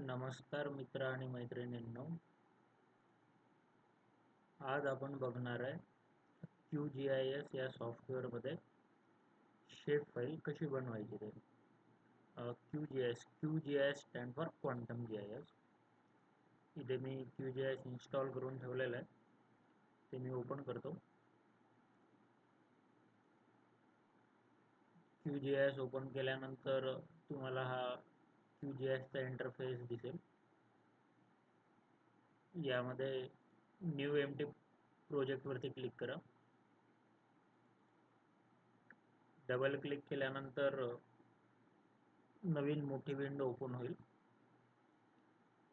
नमस्कार मित्र आणि मैत्रिणींनो. आज आपण बघणार आहे क्यू जी आय एस या सॉफ्टवेअरमध्ये शेप फाईल कशी बनवायची ते. Q G S Q G I S stand for quantum G I S इथे मी Q G I S install करून ठेवलेलं आहे. ते मी ओपन करतो. Q G I S open केल्यानंतर तुम्हाला हा क्यू चा इंटरफेस दिसेल. यामध्ये न्यू एम टी प्रोजेक्टवरती क्लिक करा. डबल क्लिक केल्यानंतर नवीन मोठी विंडो ओपन होईल.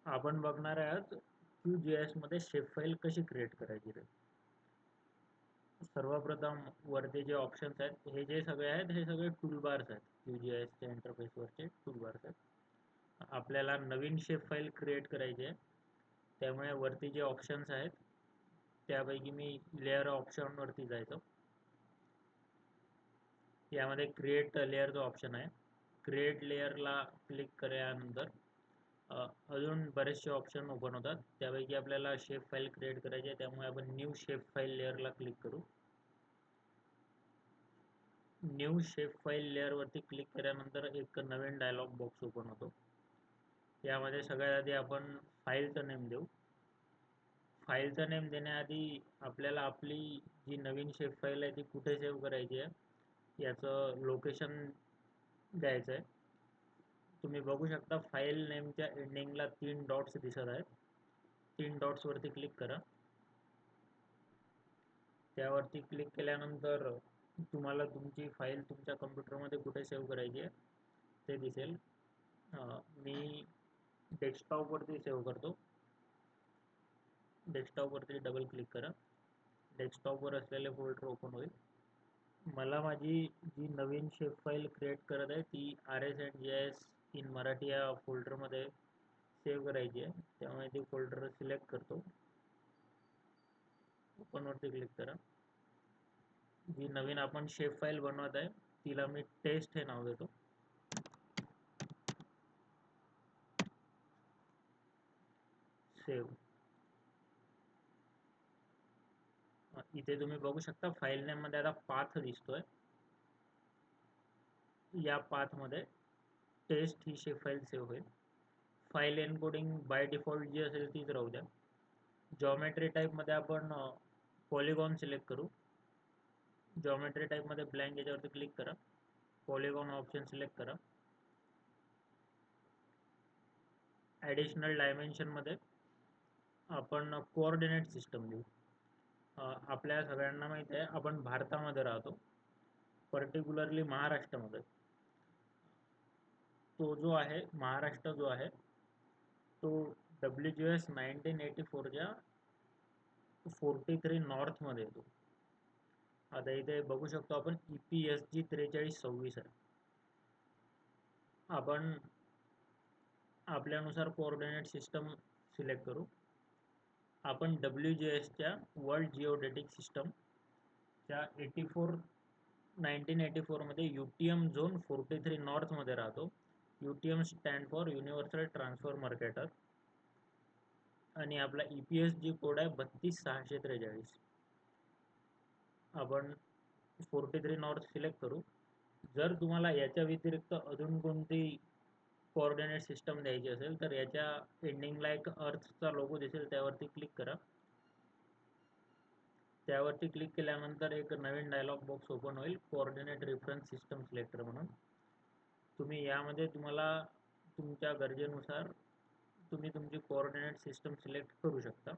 आपण बघणार आहात क्यू जी एसमध्ये शेप फाईल कशी क्रिएट करायची रे सर्वप्रथम वरती जे ऑप्शन्स आहेत हे जे सगळे आहेत हे सगळे टूलबार्स आहेत. क्यू जी एसच्या इंटरफेसवरचे टूलबार्स आहेत. आपल्याला नवीन शेप फाईल क्रिएट करायची आहे. त्यामुळे वरती जे ऑप्शन्स आहेत त्यापैकी मी लेअर ऑप्शनवरती जायचो. यामध्ये क्रिएट लेअरचं ऑप्शन आहे. क्रिएट लेअरला क्लिक केल्यानंतर अजून बरेचसे ऑप्शन ओपन होतात. त्यापैकी आपल्याला शेप फाईल क्रिएट करायची आहे. त्यामुळे आपण न्यू शेप फाईल लेअरला क्लिक करू. न्यू शेप फाईल लेअरवरती क्लिक केल्यानंतर एक नवीन डायलॉग बॉक्स ओपन होतो. यामध्ये सगळ्यात आधी आपण फाईलचं नेम देऊ. फाईलचं नेम देण्याआधी आपल्याला आपली जी नवीन शेप फाईल आहे ती कुठे सेव्ह करायची आहे याचं लोकेशन द्यायचं आहे. तुम्ही बघू शकता फाईल नेमच्या एंडिंगला तीन डॉट्स दिसत आहेत. तीन डॉट्सवरती क्लिक करा. त्यावरती क्लिक केल्यानंतर तुम्हाला तुमची फाईल तुमच्या कम्प्युटरमध्ये कुठे सेव्ह करायची आहे ते दिसेल. मी डेस्कटॉपवरती सेव्ह करतो. डेस्कटॉपवरती डबल क्लिक करा. डेस्कटॉपवर असलेले फोल्डर ओपन होईल. मला माझी जी नवीन शेप फाईल क्रिएट करत आहे ती R S and G S in Marathi या फोल्डरमध्ये सेव्ह करायची आहे. त्यामुळे ती फोल्डर सिलेक्ट करतो. ओपनवरती क्लिक करा. जी नवीन आपण शेप फाईल बनवत आहे तिला मी टेस्ट हे नाव देतो. सेव्ह इथे तुम्ही बघू शकता फाईल नेम मध्ये आता पाथ दिसतोय. या पाथ मध्ये टेस्ट ही शेप फाईल सेव्ह होईल. फाईल एनकोडिंग बाय डिफ़ॉल्ट जी असेल तीच राहू द्या. जॉमेट्री टाईपमध्ये आपण पॉलिगॉन सिलेक्ट करू. जॉमेट्री टाईपमध्ये ब्लँक याच्यावरती क्लिक करा. पॉलिगॉन ऑप्शन सिलेक्ट करा. ॲडिशनल डायमेन्शनमध्ये आपण कोऑर्डिनेट सिस्टम देऊ. आपल्या सगळ्यांना माहीत आहे आपण भारतामध्ये राहतो. पर्टिक्युलरली महाराष्ट्रामध्ये. तो जो आहे महाराष्ट्र जो आहे तो W G S nineteen eighty फोरच्या forty three नॉर्थमध्ये येतो. आता इथे बघू शकतो आपण ई पी एस जी त्रेचाळीस सव्वीस आहे. आपण आपल्यानुसार कोऑर्डिनेट सिस्टम सिलेक्ट करू. आपण डब्ल्यू जी एसच्या वर्ल्ड जिओडेटिक सिस्टमच्या एटी फोर नाईन्टीन एटी फोरमध्ये U T M zone forty three नॉर्थमध्ये राहतो. U T M stand for universal transverse mercator आणि आपला E P S G code आहे बत्तीस सहाशे त्रेचाळीस. आपण फोर्टी थ्री नॉर्थ सिलेक्ट करू. जर तुम्हाला याच्या व्यतिरिक्त अजून कोणती कोऑर्डिनेट सिस्टम द्यायची असेल तर याच्या एंडिंगला एक अर्थचा लोगो दिसेल त्यावरती क्लिक करा. त्यावरती क्लिक केल्यानंतर एक नवीन डायलॉग बॉक्स ओपन होईल कोऑर्डिनेट रेफरन्स सिस्टम सिलेक्टर म्हणून. तुम्ही यामध्ये तुम्हाला तुमच्या गरजेनुसार तुम्ही तुमची कोऑर्डिनेट सिस्टम सिलेक्ट करू शकता.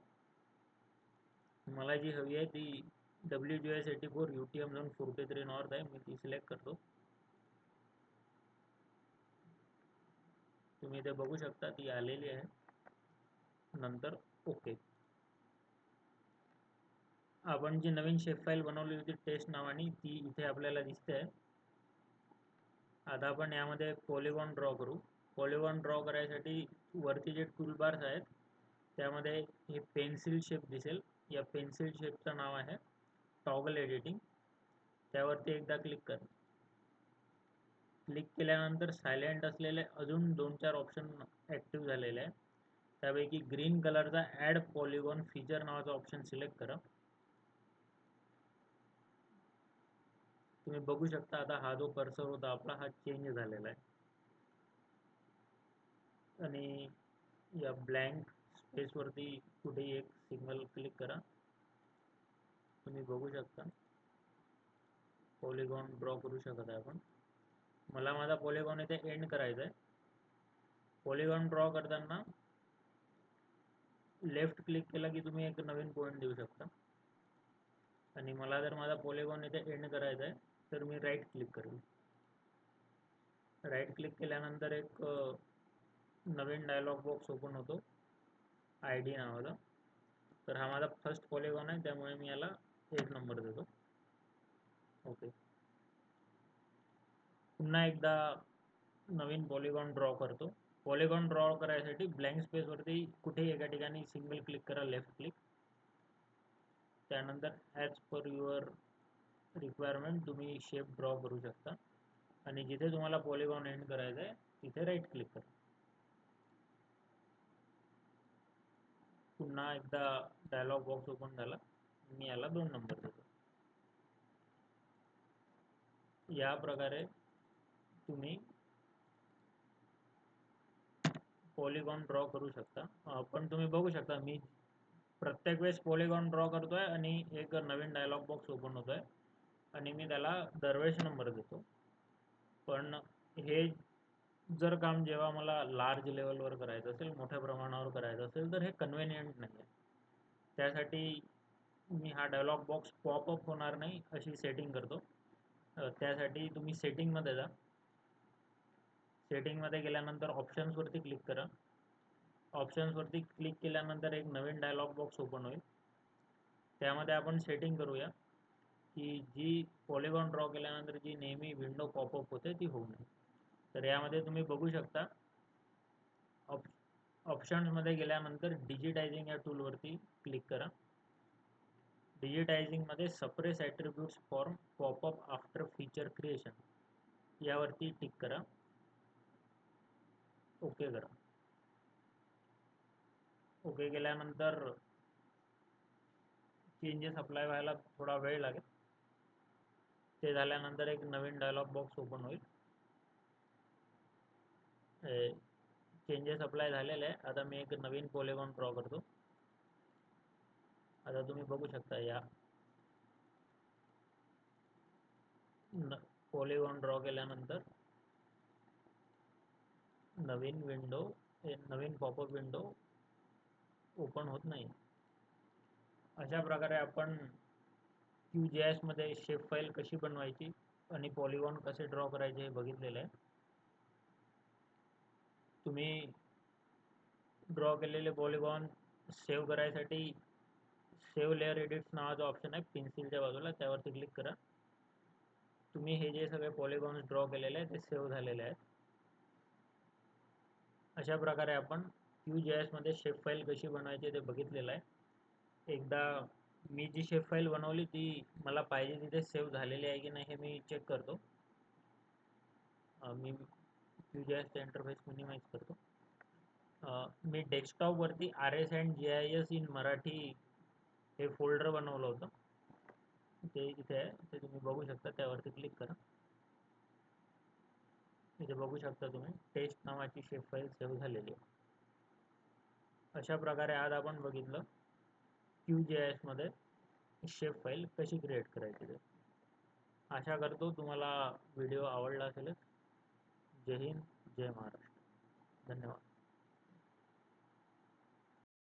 मला जी हवी आहे ती W G S eighty four U T M zone forty three north आहे मी ती सिलेक्ट करतो. तुम्ही इथे बघू शकता ती आलेली आहे. नंतर ओके. आपण जी नवीन शेप फाईल बनवली होती टेस्ट नावाने ती इथे आपल्याला दिसते. आहे आता आपण यामध्ये पॉलिगॉन ड्रॉ करू. पॉलिगॉन ड्रॉ करायसाठी वरती जे टूलबार्स आहेत त्यामध्ये हे पेन्सिल शेप दिसेल. या पेन्सिल शेपचं नाव आहे टॉगल एडिटिंग त्यावरती एकदा क्लिक कर. क्लिक केल्यानंतर सायलेंट असलेले अजून दोन चार ऑप्शन ॲक्टिव्ह झालेले आहे त्यापैकी ग्रीन कलरचा ॲड पॉलिगॉन फीचर नावाचा ऑप्शन सिलेक्ट करा. तुम्ही बघू शकता आता हा जो कर्सर होता आपला हा चेंज झालेला आहे. आणि या ब्लँक स्पेसवरती कुठेही एक सिंगल क्लिक करा. तुम्ही बघू शकता. पॉलिगॉन ड्रॉ करू शकत आहे आपण. मला माझा पॉलिगॉन इथे एंड करायचा आहे पॉलिगॉन ड्रॉ करताना लेफ्ट क्लिक केला की तुम्ही एक नवीन पॉईंट देऊ शकता. आणि मला जर माझा पॉलिगॉन इथे एंड करायचा आहे तर मी राईट क्लिक करेन. राईट क्लिक केल्यानंतर एक नवीन डायलॉग बॉक्स ओपन होतो आय डी नावाचा. तर हा माझा फर्स्ट पॉलिगॉन आहे त्यामुळे मी याला एक नंबर देतो. ओके पुन्हा एकदा नवीन पॉलिगॉन ड्रॉ करतो. पॉलिगॉन ड्रॉ करायसाठी ब्लँक स्पेसवरती कुठेही एका ठिकाणी सिंगल क्लिक करा लेफ्ट क्लिक त्यानंतर ॲज पर युअर रिक्वायरमेंट तुम्ही शेप ड्रॉ करू शकता. आणि जिथे तुम्हाला पॉलिगॉन एंड करायचं आहे तिथे राईट क्लिक करा. पुन्हा एकदा डायलॉग बॉक्स ओपन झाला. मी याला दोन नंबर देतो. या प्रकारे तुम्ही पॉलिगॉन ड्रॉ करू शकता. पण तुम्ही बघू शकता मी प्रत्येक वेळेस पॉलिगॉन ड्रॉ करतोय आणि एक नवीन डायलॉग बॉक्स ओपन होतो आहे आणि मी त्याला दरवेळेस नंबर देतो. पण हे जर काम जेव्हा मला लार्ज लेवलवर करायचं असेल मोठ्या प्रमाणावर करायचं असेल तर हे कन्व्हिनियंट नाही आहे त्यासाठी मी हा डायलॉग बॉक्स पॉपअप होणार नाही अशी सेटिंग करतो. त्यासाठी तुम्ही सेटिंगमध्ये जा. सेटिंगमध्ये गेल्यानंतर ऑप्शन्सवरती क्लिक करा. ऑप्शन्सवरती क्लिक केल्यानंतर एक नवीन डायलॉग बॉक्स ओपन होईल. त्यामध्ये आपण सेटिंग करूया की जी पॉलिगॉन ड्रॉ केल्यानंतर जी नेहमी विंडो पॉपअप होते ती होऊ नये. तर यामध्ये तुम्ही बघू शकता ऑप ऑप्शन्समध्ये गेल्यानंतर डिजिटायझिंग या टूलवरती क्लिक करा. डिजिटायझिंगमध्ये suppress attributes form popup after feature creation यावरती टिक करा. ओके करा। ओके केल्यानंतर चेंजेस अप्लाय व्हायला थोडा वेळ लागेल. ते झाल्यानंतर एक नवीन डायलॉग बॉक्स ओपन होईल. चेंजेस अप्लाय आता मी एक नवीन पॉलिगॉन ड्रॉ करतो. आता तुम्ही बघू शकता या. पॉलिगॉन ड्रॉ केल्यानंतर नवीन विंडो नवीन पॉपअप विंडो ओपन होत नाही. अशा प्रकारे आपण क्यू जे एसमध्ये शेप फाईल कशी बनवायची आणि पॉलिगॉन कसे ड्रॉ करायचे हे बघितलेलं आहे. तुम्ही ड्रॉ केलेले पॉलिगॉन सेव्ह करायसाठी सेव्ह लेअर एडिट्स नावाचा ऑप्शन आहे पेन्सिलच्या बाजूला त्यावरती क्लिक करा. तुम्ही हे जे सगळे पॉलिगॉन्स ड्रॉ केलेले आहेत ते सेव्ह झालेले आहेत. अशा प्रकारे आपण यू जे एसमध्ये शेप फाईल कशी बनवायची ते बघितलेलं आहे. एकदा मी जी शेप फाईल बनवली ती मला पाहिजे तिथे सेव्ह झालेली आहे की नाही हे मी चेक करतो. मी यू जे एसचा इंटरफेस मिनिमाइज करतो. मी डेस्कटॉपवरती R S and G I S in Marathi हे फोल्डर बनवलं होतं. ते इथे आहे ते तुम्ही बघू शकता त्यावरती क्लिक करा. इथे बघू शकता तुम्ही टेस्ट नावाची शेप फाईल सेव्ह झालेली आहे. अशा प्रकारे आज आपण बघितलं क्यू जे एसमध्ये शेप फाईल कशी क्रिएट करायची ते. आशा करतो तुम्हाला व्हिडिओ आवडला असेलच. जय हिंद जय महाराष्ट्र. धन्यवाद.